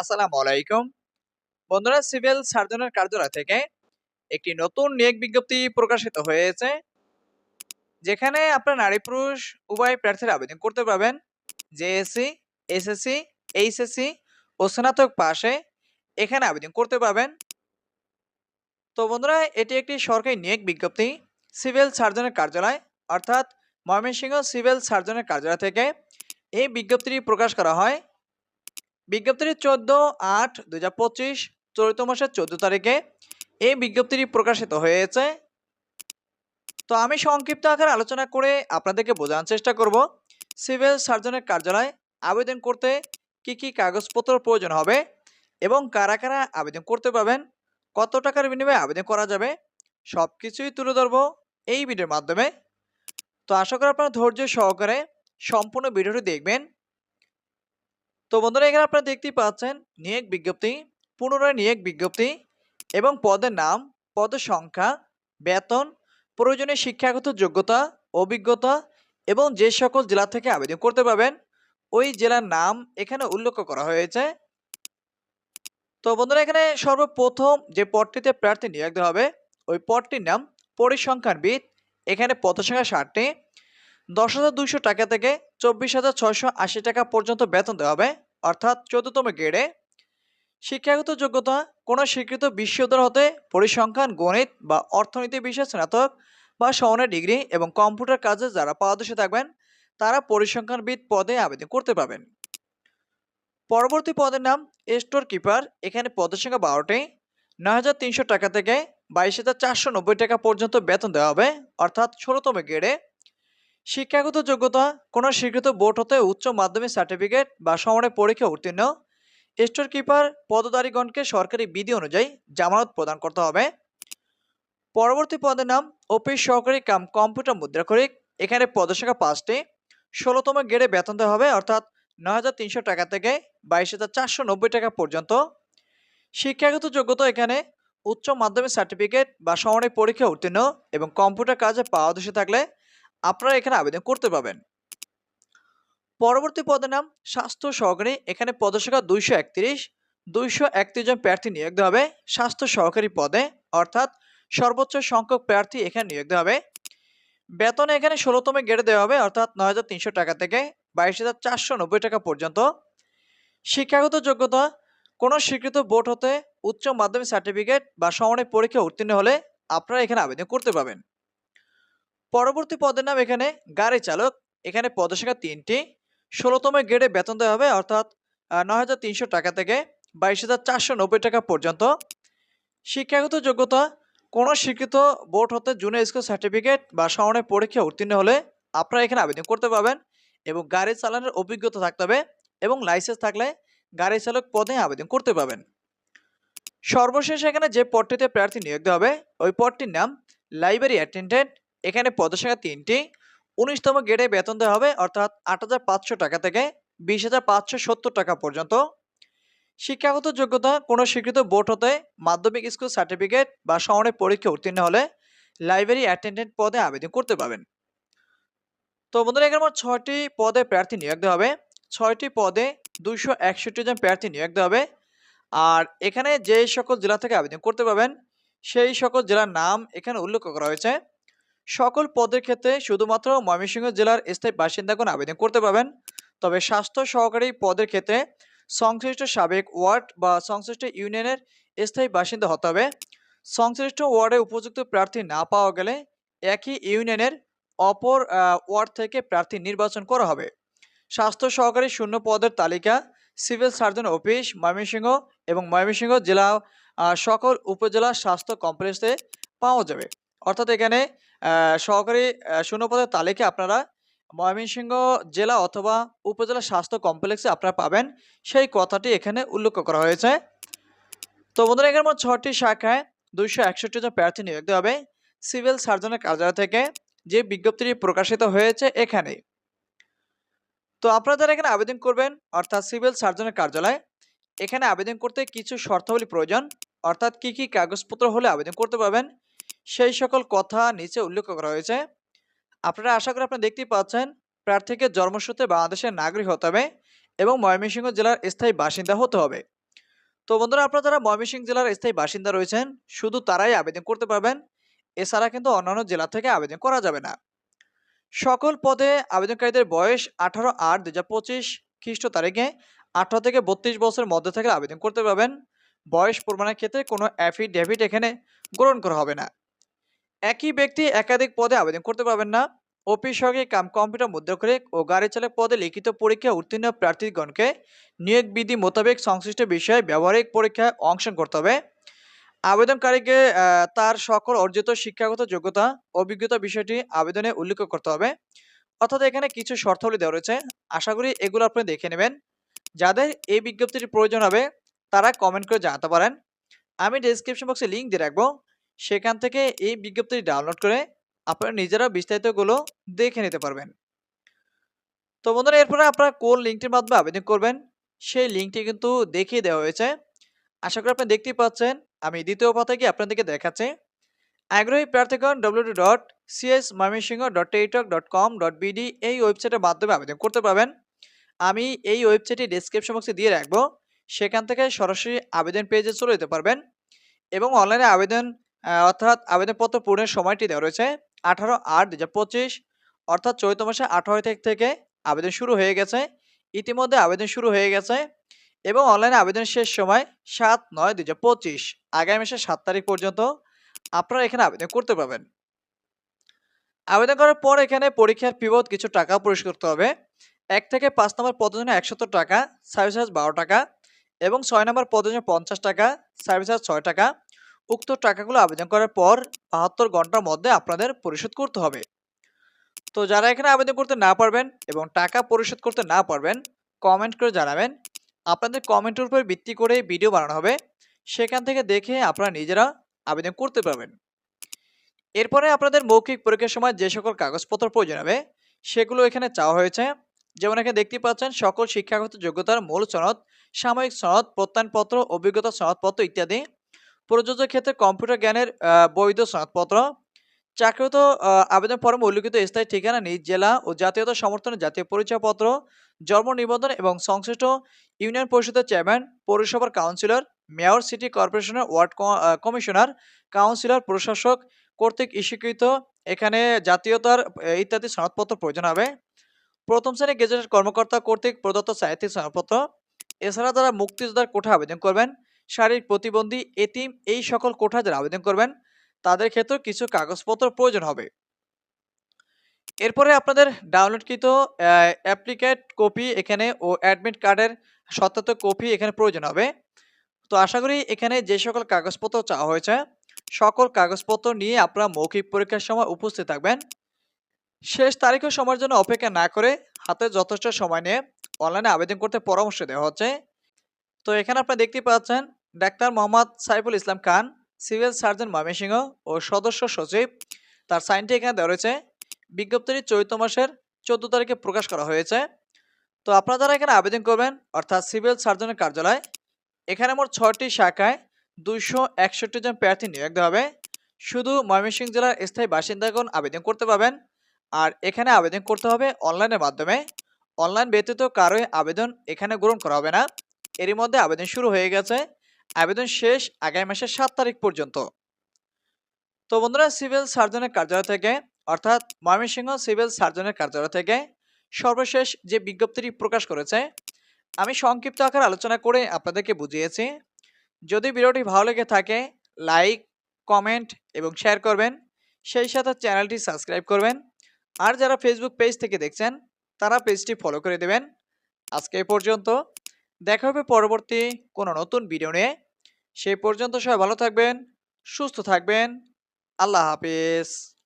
আসসালামু আলাইকুম। বন্ধুরা, সিভিল সার্জনের কার্যালয় থেকে একটি নতুন নিয়োগ বিজ্ঞপ্তি প্রকাশিত হয়েছে, যেখানে আপনার নারী পুরুষ উভয় প্রার্থীরা আবেদন করতে পারবেন। জেএসসি এসএসসি এইচএসসি ও স্নাতক পাশে এখানে আবেদন করতে পারবেন। তো বন্ধুরা, এটি একটি সরকারি নিয়োগ বিজ্ঞপ্তি সিভিল সার্জনের কার্যালয়, অর্থাৎ ময়মনসিংহ সিভিল সার্জনের কার্যালয় থেকে এই বিজ্ঞপ্তিটি প্রকাশ করা হয়। বিজ্ঞপ্তিটি চোদ্দ আট দু হাজার পঁচিশ, চলিত মাসের চোদ্দ তারিখে এই বিজ্ঞপ্তিটি প্রকাশিত হয়েছে। তো আমি সংক্ষিপ্ত আকারে আলোচনা করে আপনাদেরকে বোঝানোর চেষ্টা করব, সিভিল সার্জনের কার্যালয় আবেদন করতে কি কি কাগজপত্র প্রয়োজন হবে এবং কারা কারা আবেদন করতে পারবেন, কত টাকার বিনিময়ে আবেদন করা যাবে সব কিছুই তুলে ধরবো এই ভিডিওর মাধ্যমে। তো আশা করি আপনারা ধৈর্য সহকারে সম্পূর্ণ ভিডিওটি দেখবেন। তো বন্ধুরা, এখানে আপনারা দেখতেই পাচ্ছেন নিয়োগ বিজ্ঞপ্তি, পুনরায় নিয়োগ বিজ্ঞপ্তি এবং পদের নাম, পদের সংখ্যা, বেতন, প্রয়োজনীয় শিক্ষাগত যোগ্যতা, অভিজ্ঞতা এবং যে সকল জেলা থেকে আবেদন করতে পারবেন, ওই জেলার নাম এখানে উল্লেখ করা হয়েছে। তো বন্ধুরা, এখানে সর্বপ্রথম যে পদটিতে প্রার্থী নিয়োগ দেওয়া হবে, ওই পদটির নাম পরিসংখ্যানবিদ। এখানে পদ সংখ্যা ষাটটি। দশ হাজার টাকা থেকে চব্বিশ হাজার আশি টাকা পর্যন্ত বেতন দেওয়া হবে। অর্থাৎ চোদ্দতম গ্রেডে শিক্ষাগত যোগ্যতা, কোনো স্বীকৃত বিশ্ববিদ্যালয় হতে পরিসংখ্যান, গণিত বা অর্থনীতি বিষয়ে স্নাতক বা সমানের ডিগ্রি এবং কম্পিউটার কাজে যারা পারদর্শী থাকবেন, তারা পরিসংখ্যানবিদ পদে আবেদন করতে পারবেন। পরবর্তী পদের নাম স্টোর কিপার এখানে পদের সংখ্যা বারোটি। নয় হাজার তিনশো টাকা থেকে বাইশ হাজার চারশো নব্বই টাকা পর্যন্ত বেতন দেওয়া হবে। অর্থাৎ ষোলোতম গ্রেডে শিক্ষাগত যোগ্যতা কোনো স্বীকৃত বোর্ড হতে উচ্চ মাধ্যমিক সার্টিফিকেট বা সমানের পরীক্ষা উত্তীর্ণ। স্টোর কিপার পদধারীগণকে সরকারি বিধি অনুযায়ী জামানত প্রদান করতে হবে। পরবর্তী পদের নাম অফিস সহকারী কাম কম্পিউটার মুদ্রাক্ষরিক এখানে পদসংখ্যা পাঁচটি। ষোলোতম গ্রেডে বেতন দেওয়া হবে, অর্থাৎ নয় হাজার তিনশো টাকা থেকে বাইশ টাকা পর্যন্ত। শিক্ষাগত যোগ্যতা এখানে উচ্চ মাধ্যমিক সার্টিফিকেট বা সমানের পরীক্ষা উত্তীর্ণ এবং কম্পিউটার কাজে পারদর্শী থাকলে আপনারা এখানে আবেদন করতে পারবেন। পরবর্তী পদের নাম স্বাস্থ্য সহকারী, এখানে পদসংখ্যা দুইশো একত্রিশ। দুইশো একত্রিশ জন প্রার্থী নিয়োগ দেওয়া হবে স্বাস্থ্য সহকারী পদে, অর্থাৎ সর্বোচ্চ সংখ্যক প্রার্থী এখানে নিয়োগ দেওয়া হবে। বেতন এখানে ষোলোতম গেড়ে দেওয়া হবে, অর্থাৎ নয় হাজার তিনশো টাকা থেকে বাইশ হাজার টাকা পর্যন্ত। শিক্ষাগত যোগ্যতা, কোনো স্বীকৃত বোর্ড হতে উচ্চ মাধ্যমিক সার্টিফিকেট বা সমানের পরীক্ষা উত্তীর্ণ হলে আপনারা এখানে আবেদন করতে পারবেন। পরবর্তী পদের নাম এখানে গাড়ি চালক। এখানে পদসংখ্যা তিনটি। ষোলোতম গ্রেডে বেতন দেওয়া হবে, অর্থাৎ নয় হাজার তিনশো টাকা থেকে বাইশ টাকা পর্যন্ত। শিক্ষাগত যোগ্যতা, কোনো স্বীকৃত বোর্ড হতে জুনিয়র স্কুল সার্টিফিকেট বা সমানের পরীক্ষা উত্তীর্ণ হলে আপনারা এখানে আবেদন করতে পারবেন এবং গাড়ি চালানোর অভিজ্ঞতা থাকতে হবে এবং লাইসেন্স থাকলে গাড়ি চালক পদে আবেদন করতে পারবেন। সর্বশেষ এখানে যে পদটিতে প্রার্থী নিয়োগ দেওয়া হবে, ওই পদটির নাম লাইব্রেরি অ্যাটেন্ডেন্ট এখানে পদসংখ্যা তিনটি। উনিশতম গ্রেডে বেতন দেওয়া হবে অর্থাৎ আট হাজার পাঁচশো টাকা থেকে বিশ হাজার টাকা পর্যন্ত। শিক্ষাগত যোগ্যতা, কোনো স্বীকৃত বোর্ড হতে মাধ্যমিক স্কুল সার্টিফিকেট বা সমানের পরীক্ষা উত্তীর্ণ হলে লাইব্রেরি অ্যাটেন্ডেন্ট পদে আবেদন করতে পারবেন। তো বন্ধুরা, এখানে মোট ছয়টি পদে প্রার্থী নিয়োগ দেওয়া হবে। ছয়টি পদে দুইশো একষট্টি জন প্রার্থী নিয়োগ দেওয়া হবে। আর এখানে যে সকল জেলা থেকে আবেদন করতে পারবেন, সেই সকল জেলার নাম এখানে উল্লেখ করা হয়েছে। সকল পদের ক্ষেত্রে শুধুমাত্র ময়মনসিংহ জেলার স্থায়ী বাসিন্দাগণ আবেদন করতে পারবেন। তবে স্বাস্থ্য সহকারী পদের ক্ষেত্রে সংশ্লিষ্ট সাবেক ওয়ার্ড বা সংশ্লিষ্ট ইউনিয়নের স্থায়ী বাসিন্দা হতে হবে। সংশ্লিষ্ট ওয়ার্ডে উপযুক্ত প্রার্থী না পাওয়া গেলে একই ইউনিয়নের অপর ওয়ার্ড থেকে প্রার্থী নির্বাচন করা হবে। স্বাস্থ্য সহকারী শূন্য পদের তালিকা, সিভিল সার্জন অফিস, ময়মনসিংহ এবং ময়মনসিংহ জেলা সকল উপজেলা স্বাস্থ্য কমপ্লেক্সে পাওয়া যাবে। অর্থাৎ এখানে সহকারী শূন্যপদের তালিকা আপনারা ময়মনসিংহ জেলা অথবা উপজেলা স্বাস্থ্য কমপ্লেক্সে আপনারা পাবেন। সেই কথাটি এখানে উল্লেখ করা হয়েছে। তো বন্ধুরা, এখানে মোট ছটি শাখায় দুইশো একষট্টি জন প্রার্থী নিয়োগ দেওয়া হবে সিভিল সার্জনের কার্যালয় থেকে, যে বিজ্ঞপ্তিটি প্রকাশিত হয়েছে এখানে। তো আপনারা যারা এখানে আবেদন করবেন, অর্থাৎ সিভিল সার্জনের কার্যালয়। এখানে আবেদন করতে কিছু শর্তাবলী প্রয়োজন, অর্থাৎ কি কি কাগজপত্র হলে আবেদন করতে পারবেন সেই সকল কথা নিচে উল্লেখ করা হয়েছে। আপনারা আশা করি আপনারা দেখতেই পাচ্ছেন, প্রার্থীকে জন্মসূত্রে বাংলাদেশের নাগরিক হতে হবে এবং ময়মনসিংহ জেলার স্থায়ী বাসিন্দা হতে হবে। তো বন্ধুরা, আপনারা যারা ময়মনসিংহ জেলার স্থায়ী বাসিন্দা রয়েছেন, শুধু তারাই আবেদন করতে পারবেন, এছাড়া কিন্তু অন্যান্য জেলা থেকে আবেদন করা যাবে না। সকল পদে আবেদনকারীদের বয়স আঠারো আট দু হাজার পঁচিশ খ্রিস্ট তারিখে আঠারো থেকে বত্রিশ বছরের মধ্যে থেকে আবেদন করতে পারবেন। বয়স প্রমাণের ক্ষেত্রে কোনো অ্যাফিডেভিট এখানে গ্রহণ করা হবে না। একই ব্যক্তি একাধিক পদে আবেদন করতে পারবেন না। অফিস সহকারী কাম কম্পিউটার মুদ্রাক্ষরিক ও গাড়ি চালক পদে লিখিত পরীক্ষা উত্তীর্ণ প্রার্থীগণকে নিয়োগ বিধি মোতাবেক সংশ্লিষ্ট বিষয়ে ব্যবহারিক পরীক্ষায় অংশগ্রহণ করতে হবে। আবেদনকারীকে তার সকল অর্জিত শিক্ষাগত যোগ্যতা, অভিজ্ঞতা বিষয়টি আবেদনে উল্লেখ করতে হবে। অর্থাৎ এখানে কিছু শর্তাবলী দেওয়া রয়েছে। আশা করি এগুলো আপনি দেখে নেবেন। যাদের এই বিজ্ঞপ্তির প্রয়োজন হবে, তারা কমেন্ট করে জানাতে পারেন। আমি ডেসক্রিপশন বক্সে লিঙ্ক দিয়ে রাখব। সেখান থেকে এই বিজ্ঞপ্তিটি ডাউনলোড করে আপনারা নিজেরা বিস্তারিতগুলো দেখে নিতে পারবেন। তো বন্ধুরা, এরপরে আপনারা কোন লিঙ্কটির মাধ্যমে আবেদন করবেন, সেই লিঙ্কটি কিন্তু দেখিয়ে দেওয়া হয়েছে। আশা করি আপনি দেখতেই পাচ্ছেন, আমি দ্বিতীয় পাতায় গিয়ে আপনাদেরকে দেখাচ্ছি। আগ্রহী প্রার্থীগণ W dot CS Mymensingh dot Teletalk dot com dot BD এই ওয়েবসাইটের মাধ্যমে আবেদন করতে পারবেন। আমি এই ওয়েবসাইটটি ডিসক্রিপশন বক্সে দিয়ে রাখব। সেখান থেকে সরাসরি আবেদন পেজে চলে যেতে পারবেন এবং অনলাইনে আবেদন অর্থাৎ আবেদনপত্র পূরণের সময়টি দেওয়া রয়েছে আঠারো আট দু অর্থাৎ চৈত্র মাসে আঠারো তারিখ থেকে আবেদন শুরু হয়ে গেছে। ইতিমধ্যে আবেদন শুরু হয়ে গেছে এবং অনলাইনে আবেদন শেষ সময় সাত নয় দু হাজার পঁচিশ, আগামী মাসের সাত তারিখ পর্যন্ত আপনারা এখানে আবেদন করতে পারবেন। আবেদন করার পর এখানে পরীক্ষার ফিবত কিছু টাকা পরিশোধ করতে হবে। এক থেকে পাঁচ নম্বর পদের জন্য একশত টাকা, সার্ভিস চার্জ বারো টাকা এবং ছয় নম্বর পদের জন্য পঞ্চাশ টাকা, সার্ভিস চার্জ ছয় টাকা। উক্ত টাকাগুলো আবেদন করার পর বাহাত্তর ঘণ্টার মধ্যে আপনাদের পরিশোধ করতে হবে। তো যারা এখানে আবেদন করতে না পারবেন এবং টাকা পরিশোধ করতে না পারবেন কমেন্ট করে জানাবেন। আপনাদের কমেন্টের উপর ভিত্তি করে ভিডিও বানানো হবে। সেখান থেকে দেখে আপনারা নিজেরা আবেদন করতে পারবেন। এরপরে আপনাদের মৌখিক পরীক্ষার সময় যে সকল কাগজপত্র প্রয়োজন হবে, সেগুলো এখানে চাওয়া হয়েছে। যেমন এখানে দেখতে পাচ্ছেন, সকল শিক্ষাগত যোগ্যতার মূল সনদ, সাময়িক সনদ, প্রত্যয়নপত্র, অভিজ্ঞতা সনদপত্র ইত্যাদি। প্রযোজ্য ক্ষেত্রে কম্পিউটার জ্ঞানের বৈধ সনদপত্র চাকরিত আবেদন ফর্মে উল্লিখিত স্থায়ী ঠিকানা নিজ জেলা ও জাতীয়তা সমর্থনের জাতীয় পরিচয়পত্র, জন্ম নিবন্ধন এবং সংশ্লিষ্ট ইউনিয়ন পরিষদের চেয়ারম্যান, পৌরসভার কাউন্সিলর, মেয়র, সিটি কর্পোরেশনের ওয়ার্ড কমিশনার, কাউন্সিলর, প্রশাসক কর্তৃক ইস্যুকৃত এখানে জাতীয়তার ইত্যাদি সনদপত্র প্রয়োজন হবে। প্রথম শ্রেণি গেজেটেড কর্মকর্তা কর্তৃক প্রদত্ত সাহিত্যিক সনদপত্র এছাড়া যারা মুক্তিযোদ্ধার কোঠা আবেদন করবেন শারীরিক প্রতিবন্ধী, এতিম এই সকল কোঠা যারা আবেদন করবেন। তাদের ক্ষেত্রে কিছু কাগজপত্র প্রয়োজন হবে। এরপরে আপনাদের ডাউনলোডকৃত অ্যাপ্লিকেট কপি এখানে ও অ্যাডমিট কার্ডের সত্যায়িত কপি এখানে প্রয়োজন হবে। তো আশা করি এখানে যে সকল কাগজপত্র চাওয়া হয়েছে, সকল কাগজপত্র নিয়ে আপনারা মৌখিক পরীক্ষার সময় উপস্থিত থাকবেন। শেষ তারিখ ও সময়ের জন্য অপেক্ষা না করে হাতে যথেষ্ট সময় নিয়ে অনলাইনে আবেদন করতে পরামর্শ দেওয়া হচ্ছে। তো এখানে আপনারা দেখতে পাচ্ছেন doctor Mohammad Saiful Islam Khan, civil surgeon Mymensingh ও সদস্য সচিব। তার সাইনটি এখানে দেওয়া রয়েছে। বিজ্ঞপ্তিটি চৈত্র মাসের চোদ্দ তারিখে প্রকাশ করা হয়েছে। তো আপনারা যারা এখানে আবেদন করবেন, অর্থাৎ সিভিল সার্জনের কার্যালয়, এখানে মোট ছয়টি শাখায় দুইশো একষট্টি জন প্রার্থী নিয়োগ দেওয়া হবে। শুধু ময়মনসিংহ জেলার স্থায়ী বাসিন্দাগণ আবেদন করতে পারবেন। আর এখানে আবেদন করতে হবে অনলাইনের মাধ্যমে। অনলাইন ব্যতীত কারোই আবেদন এখানে গ্রহণ করা হবে না। এরই মধ্যে আবেদন শুরু হয়ে গেছে। আবেদন শেষ আগামী মাসের সাত তারিখ পর্যন্ত। তো বন্ধুরা, সিভিল সার্জনের কার্যালয় থেকে, অর্থাৎ ময়মনসিংহ সিভিল সার্জনের কার্যালয় থেকে সর্বশেষ যে বিজ্ঞপ্তিটি প্রকাশ করেছে, আমি সংক্ষিপ্ত আকার আলোচনা করে আপনাদেরকে বুঝিয়েছি। যদি ভিডিওটি ভালো লেগে থাকে, লাইক, কমেন্ট এবং শেয়ার করবেন। সেই সাথে চ্যানেলটি সাবস্ক্রাইব করবেন। আর যারা ফেসবুক পেজ থেকে দেখছেন, তারা পেজটি ফলো করে দেবেন। আজকে পর্যন্ত। দেখা হবে পরবর্তী কোনো নতুন ভিডিও নিয়ে। সেই পর্যন্ত সবাই ভালো থাকবেন, সুস্থ থাকবেন। আল্লাহ হাফিজ।